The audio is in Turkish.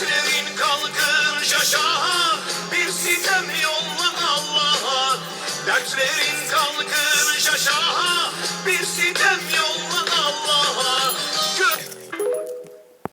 Dertlerin kalkır şaşa Bir sitem yolla Allah'a. Dertlerin kalkır şaşa Bir sitem yolla